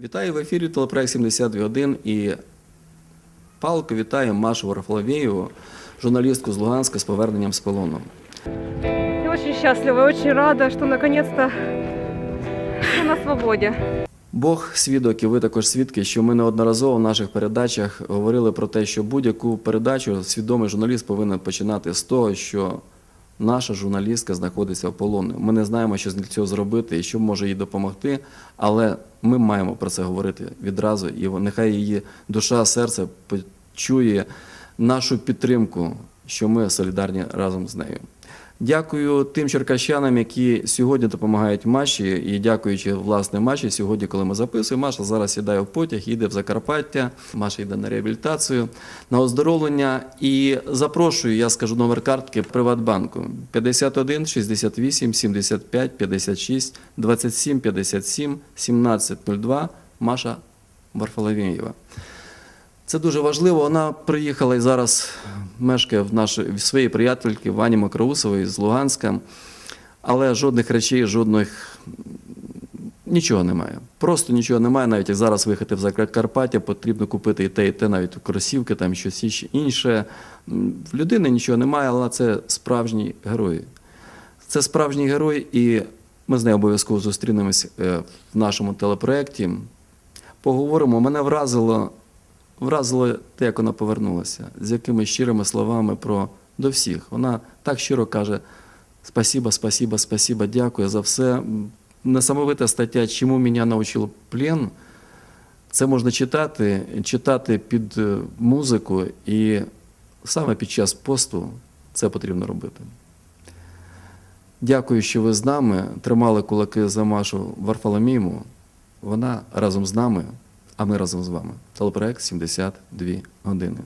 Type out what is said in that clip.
Вітаю в ефірі телепроект 72.1 і палко вітаю Машу Варфоловєєву, журналістку з Луганська з поверненням з полону. Я очень счастлива, очень рада, что наконец-то на свободе. Бог свідок, і ви також свідки, що ми неодноразово в наших передачах говорили про те, що будь-яку передачу свідомий журналіст повинен починати з того, що наша журналістка знаходиться в полоні. Ми не знаємо, що для цього зробити і що може їй допомогти, але ми маємо про це говорити відразу, і нехай її душа, серце почує нашу підтримку, що ми солідарні разом з нею. Дякую тим черкащанам, які сьогодні допомагають Маші, і дякуючи власне Маші, сьогодні, коли ми записуємо, Маша зараз сідає в потяг, їде в Закарпаття. Маша йде на реабілітацію, на оздоровлення. І запрошую, я скажу номер картки Приватбанку 51 68 75 56 27 57 17 02 Маша Варфоловєєва. Це дуже важливо. Вона приїхала і зараз мешкає в, нашій, в своїй приятельки Вані Макроусової з Луганська, але жодних речей, жодних нічого немає. Просто нічого немає. Навіть як зараз виїхати в Закарпаття, потрібно купити і те, і те, навіть кросівки, там щось інше. В людини нічого немає, але це справжній герой. Це справжній герой, і ми з нею обов'язково зустрінемось е, в нашому телепроєкті. Поговоримо. Мене вразило, вразило те, як вона повернулася, з якими щирими словами про до всіх. Вона так щиро каже: спасіба, спасіба, спасіба, дякую за все. Несамовита стаття, чому мене навчив плен. Це можна читати, читати під е, музику, і саме під час посту це потрібно робити. Дякую, що ви з нами тримали кулаки за Машу Варфоломієву. Вона разом з нами, а ми разом з вами. Телепроект 72 години.